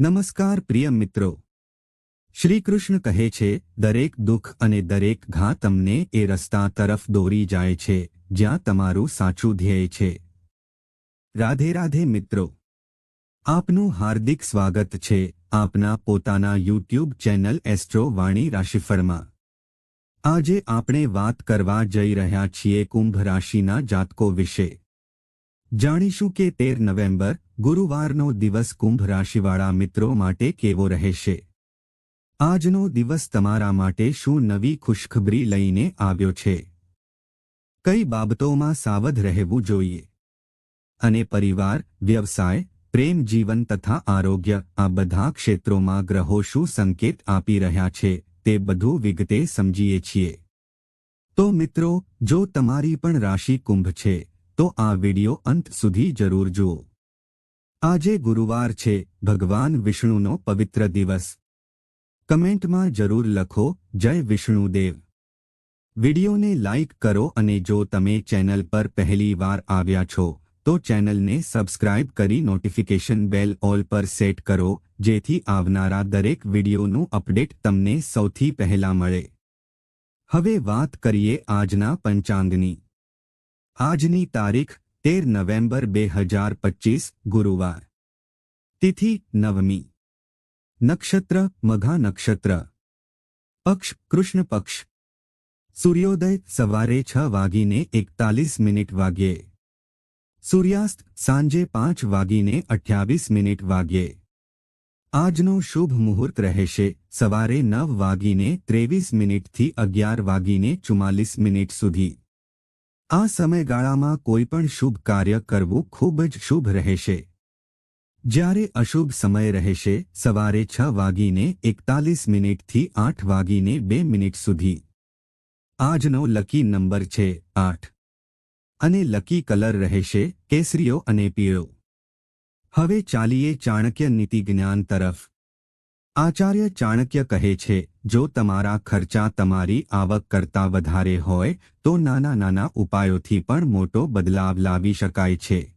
નમસ્કાર પ્રિય મિત્રો. શ્રી કૃષ્ણ કહે છે, દરેક દુઃખ અને દરેક ઘા તમને એ રસ્તા તરફ દોરી જાય છે, જ્યાં તમારું સાચું ધ્યેય છે. રાધે રાધે મિત્રો. આપનું હાર્દિક સ્વાગત છે, આપના પોતાના યુટ્યુબ ચેનલ એસ્ટ્રો વાણી રાશિફળમાં. આજે આપણે વાત કરવા જઈ રહ્યા છીએ કુંભ રાશિના જાતકો વિશે. જાણીશું કે તેર નવેમ્બર ગુરુવારનો દિવસ કુંભ રાશિવાળા મિત્રો માટે કેવો રહેશે? આજનો દિવસ તમારા માટે શું નવી ખુશખબરી લઈને આવ્યો છે? કઈ બાબતોમાં સાવધ રહેવું જોઈએ? અને પરિવાર, વ્યવસાય, પ્રેમ, જીવન તથા આરોગ્ય આ બધા ક્ષેત્રોમાં ગ્રહો શું સંકેત આપી રહ્યા છે તે બધું વિગતે સમજીએ છીએ. તો મિત્રો, જો તમારી પણ રાશિ કુંભ છે, તો આ વિડિયો અંત સુધી જરૂર જુઓ. આજે ગુરુવાર છે, ભગવાન વિષ્ણુનો પવિત્ર દિવસ. કમેન્ટમાં જરૂર લખો, જય વિષ્ણુદેવ. વિડિયોને લાઇક કરો અને જો તમે ચેનલ પર પહેલી વાર આવ્યા છો, તો ચેનલને સબસ્ક્રાઇબ કરી નોટિફિકેશન બેલ ઓલ પર સેટ કરો, જેથી આવનારા દરેક વિડિયોનું અપડેટ તમને સૌથી પહેલા મળે. હવે વાત કરીએ આજના પંચાંગની. આજની તારીખ તેર નવેમ્બર બે હજાર પચીસ ગુરુવાર તિથિ નવમી નક્ષત્ર મઘા નક્ષત્ર પક્ષ કૃષ્ણ પક્ષ સૂર્યોદય સવારે છ વાગીને એકતાલીસ મિનિટ વાગ્યે સૂર્યાસ્ત સાંજે પાંચ વાગીને અઠ્યાવીસ મિનિટ વાગ્યે આજનો શુભ મુહૂર્ત રહેશે સવારે નવ વાગીને ત્રેવીસ મિનિટથી અગિયાર વાગીને ચુમ્માલીસ મિનિટ સુધી આ સમયગાળામાં કોઈપણ શુભ કાર્ય કરવું ખૂબ જ શુભ રહેશે. જ્યારે અશુભ સમય રહેશે, સવારે છ વાગીને એકતાલીસ મિનિટથી આઠ વાગીને બે મિનિટ સુધી. આજનો લકી નંબર છે આઠ. અને લકી કલર રહેશે કેસરીઓ અને પીળો. હવે ચાલીએ ચાણક્ય નીતિ જ્ઞાન તરફ. આચાર્ય ચાણક્ય કહે છે, જો તમારા ખર્ચા તમારી આવક કરતાં વધારે હોય, તો નાના નાના ઉપાયોથી પણ મોટો બદલાવ લાવી શકાય છે.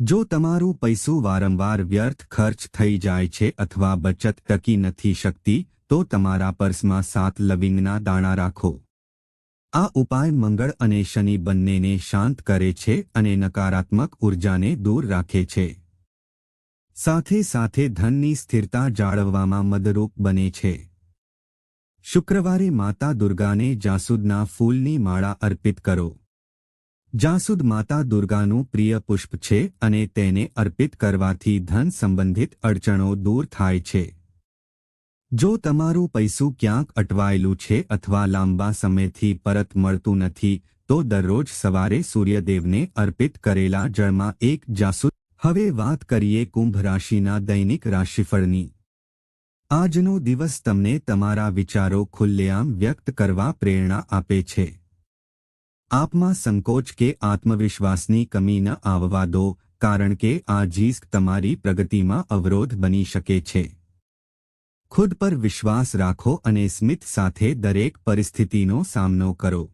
જો તમારું પૈસું વારંવાર વ્યર્થ ખર્ચ થઈ જાય છે અથવા બચત ટકી નથી શકતી, તો તમારા પર્સમાં સાત લવિંગના દાણા રાખો. આ ઉપાય મંગળ અને શનિ બંનેને શાંત કરે છે અને નકારાત્મક ઉર્જાને દૂર રાખે છે. સાથે સાથે ધનની સ્થિરતા જાળવવામાં મદરૂપ બને છે. શુક્રવારે માતા દુર્ગાને જાસૂદના ફૂલની માળા અર્પિત કરો. જાસૂદ માતા દુર્ગાનું પ્રિય પુષ્પ છે અને તેને અર્પિત કરવાથી ધન સંબંધિત અડચણો દૂર થાય છે. જો તમારું પૈસું ક્યાંક અટવાયેલું છે અથવા લાંબા સમયથી પરત મળતું નથી, તો દરરોજ સવારે સૂર્યદેવને અર્પિત કરેલા જળમાં એક જાસૂદ હવે વાત કરીએ કુંભ રાશિના દૈનિક રાશિફળની. આજનો દિવસ તમને તમારા વિચારો ખુલ્લેઆમ વ્યક્ત કરવા પ્રેરણા આપે છે. આપમાં સંકોચ કે આત્મવિશ્વાસની કમી ન આવવા દો, કારણ કે આ જીસ્ક તમારી પ્રગતિમાં અવરોધ બની શકે છે. ખુદ પર વિશ્વાસ રાખો અને સ્મિત સાથે દરેક પરિસ્થિતિનો સામનો કરો.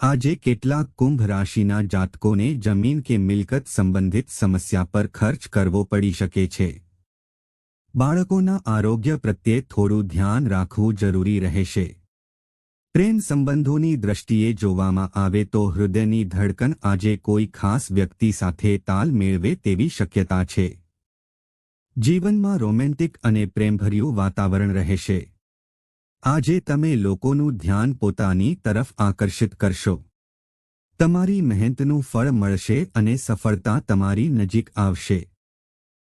આજે કેટલાક કુંભ રાશિના જાતકોને જમીન કે મિલકત સંબંધિત સમસ્યા પર ખર્ચ કરવો પડી શકે છે. બાળકોના આરોગ્ય પ્રત્યે થોડું ધ્યાન રાખવું જરૂરી રહેશે. પ્રેમ સંબંધોની દ્રષ્ટિએ જોવામાં આવે તો હૃદયની ધડકન આજે કોઈ ખાસ વ્યક્તિ સાથે તાલ મેળવે તેવી શક્યતા છે. જીવનમાં રોમેન્ટિક અને પ્રેમભર્યું વાતાવરણ રહેશે. આજે તમે લોકોનું ધ્યાન પોતાની તરફ આકર્ષિત કરશો. તમારી મહેનતનું ફળ મળશે અને સફળતા તમારી નજીક આવશે.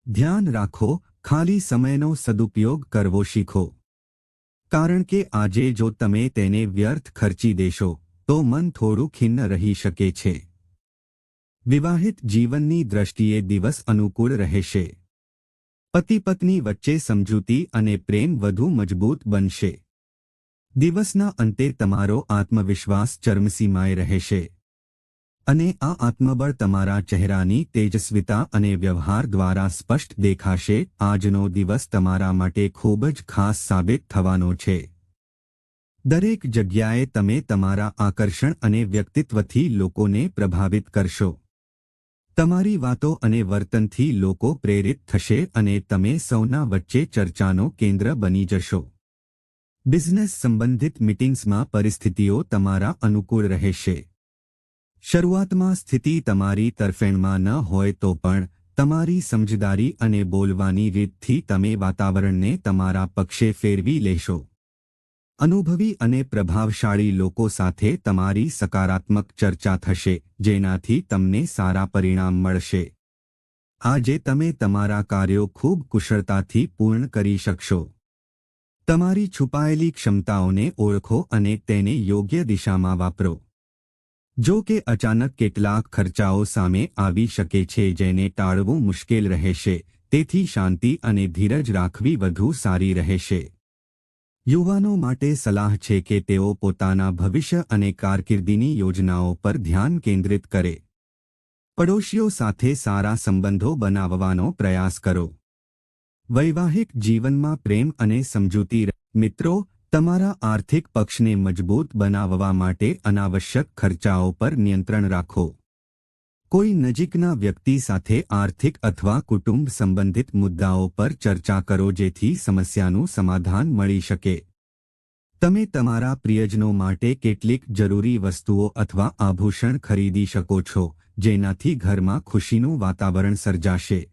ધ્યાન રાખો, ખાલી સમયનો સદુપયોગ કરવો શીખો. કારણ કે આજે જો તમે તેને વ્યર્થ ખર્ચી દેશો, તો મન થોડું ખિન્ન રહી શકે છે. વિવાહિત જીવનની દ્રષ્ટિએ દિવસ અનુકૂળ રહેશે. પતિ પત્ની વચ્ચે સમજૂતી અને પ્રેમ વધુ મજબૂત બનશે. દિવસના અંતે તમારો આત્મવિશ્વાસ ચરમસીમાએ રહેશે. અને આ આત્મબળ તમારા ચહેરાની તેજસ્વિતા અને વ્યવહાર દ્વારા સ્પષ્ટ દેખાશે. આજનો દિવસ તમારા માટે ખૂબ જ ખાસ સાબિત થવાનો છે. દરેક જગ્યાએ તમે તમારા આકર્ષણ અને વ્યક્તિત્વથી લોકોને પ્રભાવિત કરશો. તમારી વાતો અને વર્તનથી લોકો પ્રેરિત થશે અને તમે સૌના વચ્ચે ચર્ચાનો કેન્દ્ર બની જશો. બિઝનેસ સંબંધિત મીટિંગ્સમાં પરિસ્થિતિઓ તમારા અનુકૂળ રહેશે. શરૂઆતમાં સ્થિતિ તમારી તરફેણમાં ન હોય તો પણ, તમારી સમજદારી અને બોલવાની રીતથી તમે વાતાવરણને તમારા પક્ષે ફેરવી લેશો. અનુભવી અને પ્રભાવશાળી લોકો સાથે તમારી સકારાત્મક ચર્ચા થશે, જેનાથી તમને સારા પરિણામ મળશે. આજે તમે તમારા કાર્યો ખૂબ કુશળતાથી પૂર્ણ કરી શકશો. તમારી છુપાયેલી ક્ષમતાઓને ઓળખો અને તેને યોગ્ય દિશામાં વાપરો. જો કે અચાનક કેટલાક ખર્ચાઓ સામે આવી શકે છે જેને ટાળવું મુશ્કેલ રહેશે, તેથી શાંતિ અને ધીરજ રાખવી વધુ સારી રહેશે. યુવાનો માટે સલાહ છે કે તેઓ પોતાના ભવિષ્ય અને કારકિર્દીની યોજનાઓ પર ધ્યાન કેન્દ્રિત કરે. પડોશીઓ સાથે સારા સંબંધો બનાવવાનો પ્રયાસ કરો. વૈવાહિક જીવનમાં પ્રેમ અને સમજૂતી મિત્રો, તમારા આર્થિક પક્ષને મજબૂત બનાવવા માટે અનાવશ્યક ખર્ચાઓ પર નિયંત્રણ રાખો. કોઈ નજીકના વ્યક્તિ સાથે આર્થિક અથવા કુટુંબ સંબંધિત મુદ્દાઓ પર ચર્ચા કરો જેથી સમસ્યાનું સમાધાન મળી શકે. તમે તમારા પ્રિયજનો માટે કેટલીક જરૂરી વસ્તુઓ અથવા આભૂષણ ખરીદી શકો છો, જેનાથી ઘરમાં ખુશીનું વાતાવરણ સર્જાશે.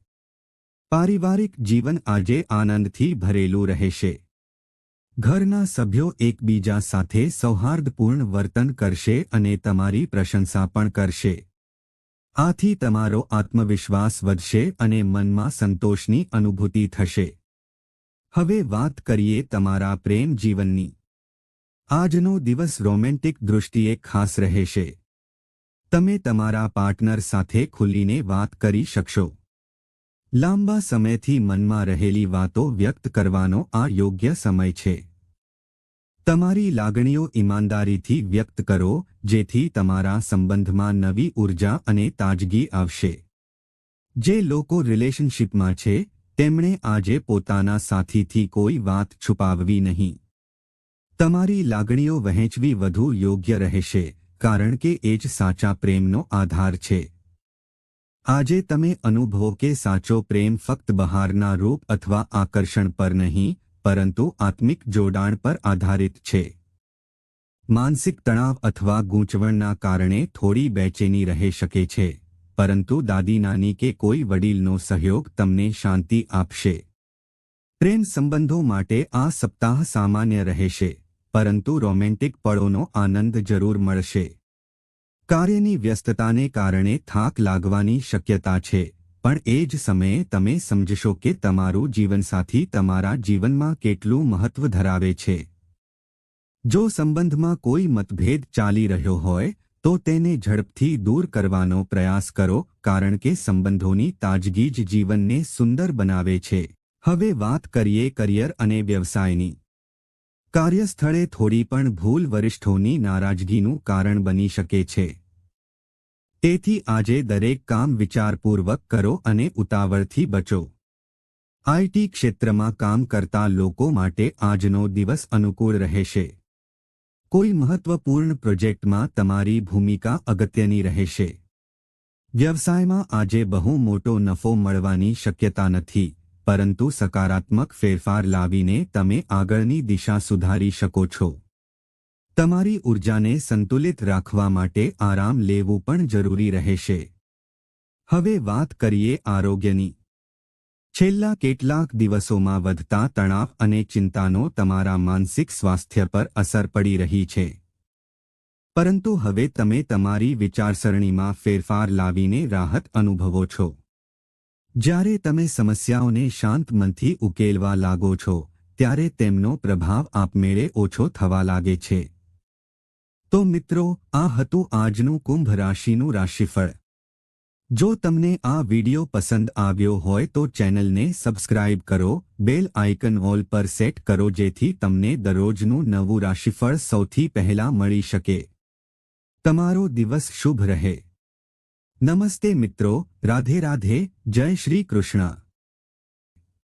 પારિવારિક જીવન આજે આનંદથી ભરેલું રહેશે. ઘરના સભ્યો એકબીજા સાથે સૌહાર્દપૂર્ણ વર્તન કરશે અને તમારી પ્રશંસા પણ કરશે. આથી તમારો આત્મવિશ્વાસ વધશે અને મનમાં સંતોષની અનુભૂતિ થશે. હવે વાત કરીએ તમારા પ્રેમ જીવનની. આજનો દિવસ રોમેન્ટિક દૃષ્ટિએ ખાસ રહેશે. તમે તમારા પાર્ટનર સાથે ખુલ્લીને વાત કરી શકશો. લાંબા સમયથી મનમાં રહેલી વાતો વ્યક્ત કરવાનો આ યોગ્ય સમય છે. તમારી લાગણીઓ ઈમાનદારીથી વ્યક્ત કરો, જેથી તમારા સંબંધમાં નવી ઊર્જા અને તાજગી આવશે. જે લોકો રિલેશનશિપમાં છે, તેમણે આજે પોતાના સાથીથી કોઈ વાત છુપાવવી નહીં. તમારી લાગણીઓ વહેંચવી વધુ યોગ્ય રહેશે, કારણ કે એ જ સાચા પ્રેમનો આધાર છે. આજે તમે અનુભવો કે સાચો પ્રેમ ફક્ત બહારના રૂપ અથવા આકર્ષણ પર નહીં, પરંતુ આત્મિક જોડાણ પર આધારિત છે. માનસિક તણાવ અથવા ગૂંચવણના કારણે થોડી બેચેની રહી શકે છે, પરંતુ દાદી નાની કે કોઈ વડીલનો સહયોગ તમને શાંતિ આપશે. પ્રેમ સંબંધો માટે આ સપ્તાહ સામાન્ય રહેશે, પરંતુ રોમેન્ટિક પળોનો આનંદ જરૂર મળશે. કાર્યની વ્યસ્તતાને કારણે થાક લાગવાની શક્યતા છે. પણ એ જ સમયે તમે સમજશો કે તમારું જીવનસાથી તમારા જીવનમાં કેટલું મહત્વ ધરાવે છે. જો સંબંધમાં કોઈ મતભેદ ચાલી રહ્યો હોય, તો તેને ઝડપથી દૂર કરવાનો પ્રયાસ કરો, કારણ કે સંબંધોની તાજગી જ જીવનને સુંદર બનાવે છે. હવે વાત કરીએ કરિયર અને વ્યવસાયની. કાર્યસ્થળે થોડી પણ ભૂલ વરિષ્ઠોની નારાજગીનું કારણ બની શકે છે. તેથી આજે દરેક કામ વિચારપૂર્વક કરો અને ઉતાવળથી બચો. આઈટી ક્ષેત્રમાં કામ કરતા લોકો માટે આજનો દિવસ અનુકૂળ રહેશે. કોઈ મહત્વપૂર્ણ પ્રોજેક્ટમાં તમારી ભૂમિકા અગત્યની રહેશે. વ્યવસાયમાં આજે બહુ મોટો નફો મળવાની શક્યતા નથી. પરંતુ સકારાત્મક ફેરફાર લાવીને તમે આગળની દિશા સુધારી શકો છો. તમારી ઉર્જાને સંતુલિત રાખવા માટે આરામ લેવું પણ જરૂરી રહેશે. હવે વાત કરીએ આરોગ્યની. છેલ્લા કેટલાક દિવસોમાં વધતા તણાવ અને ચિંતાનો તમારા માનસિક સ્વાસ્થ્ય પર અસર પડી રહી છે. પરંતુ હવે તમે તમારી વિચારસરણીમાં ફેરફાર લાવીને રાહત અનુભવો છો. જ્યારે તમે સમસ્યાઓને શાંત મનથી ઉકેલવા લાગો છો, ત્યારે તેમનો પ્રભાવ આપમેળે ઓછો થવા લાગે છે. તો મિત્રો, આ હતું આજનું કુંભ રાશિનું રાશિફળ. જો તમને આ વિડિયો પસંદ આવ્યો હોય તો ચેનલને સબસ્ક્રાઇબ કરો, બેલ આઇકન ઓલ પર સેટ કરો જેથી તમને દરરોજનું નવું રાશિફળ સૌથી પહેલા મળી શકે. તમારો દિવસ શુભ રહે. નમસ્તે મિત્રો રાધે રાધે જય શ્રી કૃષ્ણ.